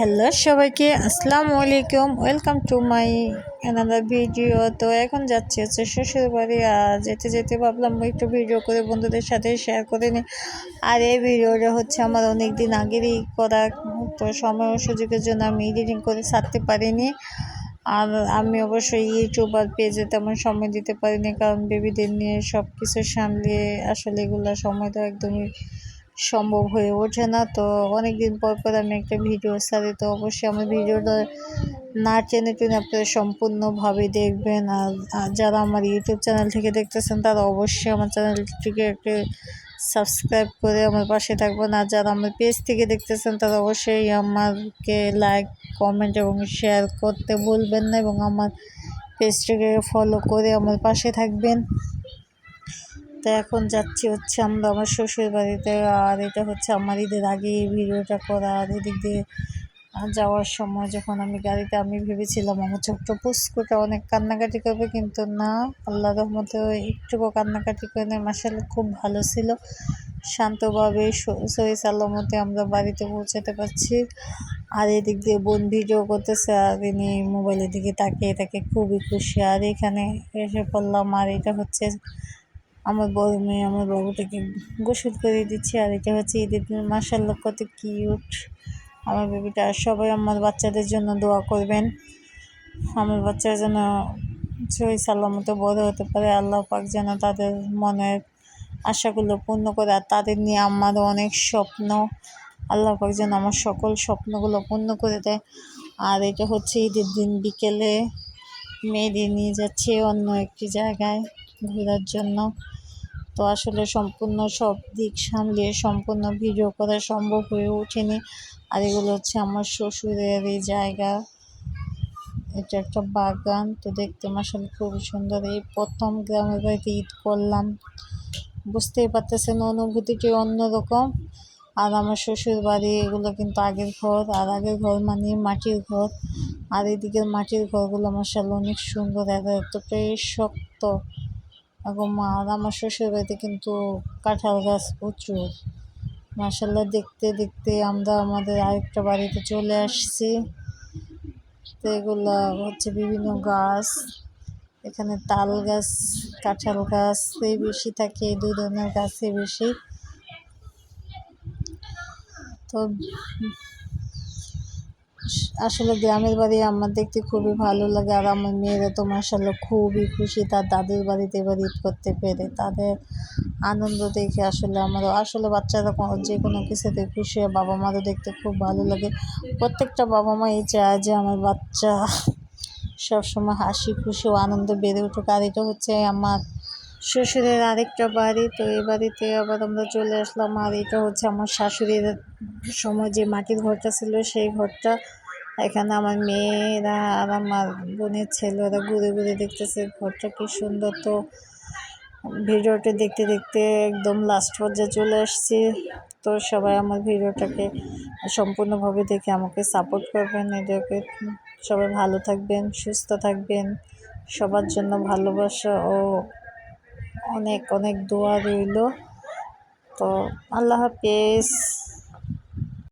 Hello সবাইকে, আসসালামু আলাইকুম welcome to my another video তো এখন যাচ্ছি হচ্ছে শ্বশুর বাড়ি আর যেতে যেতে ভাবলাম একটু ভিডিও করে বন্ধুদের সাথে শেয়ার করে নিই। আর এই ভিডিওটা হচ্ছে আমার অনেক দিন আগেরই করা, তো সময় ও সুযোগের জন্য আমি এডিটিং করে ছাড়তে পারিনি। আর আমি অবশ্যই ইউটিউব আর পেজে তেমন সময় দিতে পারিনি, কারণ বেবিদের নিয়ে সব কিছু সামলিয়ে আসলে এগুলো সময় তো একদমই সম্ভব হয়ে ওঠে না। তো অনেক দিন পর পর আমি একটা ভিডিও ছাড়ি তো অবশ্যই আমার ভিডিওটা না টেনে টেনে আপনারা সম্পূর্ণভাবে দেখবেন। আর যারা আমার ইউটিউব চ্যানেল থেকে দেখতেছেন, তারা অবশ্যই আমার চ্যানেলটিকে একটু সাবস্ক্রাইব করে আমার পাশে থাকবেন। আর যারা আমার পেজ থেকে দেখতেছেন, তারা অবশ্যই আমাকে লাইক কমেন্ট এবং শেয়ার করতে ভুলবেন না এবং আমার পেজটিকে ফলো করে আমার পাশে থাকবেন। তো এখন যাচ্ছি হচ্ছে আমরা আমার শ্বশুর বাড়িতে আর এটা হচ্ছে আমার ঈদের আগে ভিডিওটা করা। আর এদিক দিয়ে যাওয়ার সময় যখন আমি গাড়িতে, আমি ভেবেছিলাম আমার ছোট্ট পুস্কুটা অনেক কান্নাকাটি করবে, কিন্তু না আল্লাহ রহমতে একটুকু কান্নাকাটি করে মাসাল্লাহ খুব ভালো ছিল। শান্তভাবে সহি সাল্লামতে আমরা বাড়িতে পৌঁছাতে পারছি। আর এদিক দিয়ে বোন ভিডিও করতেছে, আর ইনি মোবাইলের দিকে তাকিয়ে তাকে খুবই খুশি। আর এখানে এসে পড়লাম, আর এটা হচ্ছে আমার বড় মেয়ে, আমার বাবুটাকে গোসল করে দিচ্ছে, আর এটা হচ্ছে ঈদের দিন। মাসাল্লাহ কত কিউট আমার বেবিটা সবাই আমার বাচ্চাদের জন্য দোয়া করবেন। আমার বাচ্চারা যেন সহি সাল্লামতো বড় হতে পারে। আল্লাহ পাক যেন তাদের মনের আশাগুলো পূর্ণ করে, আর তাদের নিয়ে আমারও অনেক স্বপ্ন। আল্লাহ পাক যেন আমার সকল স্বপ্নগুলো পূর্ণ করে দেয়। আর এটা হচ্ছে ঈদের দিন বিকেলে। মেয়েদের নিয়ে যাচ্ছে অন্য একটি জায়গায় ঘোরার জন্য। তো আসলে সম্পূর্ণ সব দিক সামলিয়ে সম্পূর্ণ ভিডিও করা সম্ভব হয়ে ওঠেনি। আর এগুলো হচ্ছে আমার শ্বশুরের এই জায়গা। এটা একটা বাগান, তো দেখতে মাসাল খুবই সুন্দর। এই প্রথম গ্রামের বাড়িতে ঈদ করলাম। বুঝতেই পারতেছেন অনুভূতিটি অন্যরকম। আর আমার শ্বশুর বাড়ি এগুলো কিন্তু আগের ঘর, আর আগের ঘর মানে মাটির ঘর। আর এদিকের মাটির ঘরগুলো মাসাল অনেক সুন্দর এতটাই শক্ত। এখন মা আমার শ্বশুর বাড়িতে কিন্তু কাঁঠাল গাছ প্রচুর। মাসাল্লাহ দেখতে দেখতে আমরা আমাদের আরেকটা বাড়িতে চলে আসছি। তো এগুলো হচ্ছে বিভিন্ন গাছ। এখানে তাল গাছ, কাঁঠাল গাছ এই বেশি থাকে, এই দুই ধরনের গাছই বেশি। তো আসলে গ্রামের বাড়ি আমার দেখতে খুবই ভালো লাগে আর আমার মেয়েরা তো মাসাল্লাহ খুবই খুশি। তার দাদুর বাড়িতে এবার ঈদ করতে পেরে। তাদের আনন্দ দেখে আসলে আমারও আসলে বাচ্চারা যে কোনো কিছুতে খুশি হয়। বাবা মারও দেখতে খুব ভালো লাগে। প্রত্যেকটা বাবা মাই চায় যে আমার বাচ্চা সবসময় হাসি খুশি ও আনন্দ বেড়ে উঠুক। আর এটা হচ্ছে আমার শ্বশুরের আরেকটা বাড়ি। তো এই বাড়িতে আবার আমরা চলে আসলাম। আর এটা হচ্ছে আমার শাশুড়ির সময় যে মাটির ঘরটা ছিল সেই ঘরটা এখানে আমার মেয়েরা আর আমার বোনের ছেলে ওরা ঘুরে ঘুরে দেখতেছে। ঘরটা কি সুন্দর তো। ভিডিওটা দেখতে দেখতে একদম লাস্ট পর্যায়ে চলে আসছি। তো সবাই আমার ভিডিওটাকে সম্পূর্ণভাবে দেখে আমাকে সাপোর্ট করবেন, এদেরকে সবাই ভালো থাকবেন, সুস্থ থাকবেন। সবার জন্য ভালোবাসা ও অনেক অনেক দোয়া রইল। তো আল্লাহ হাফেজ।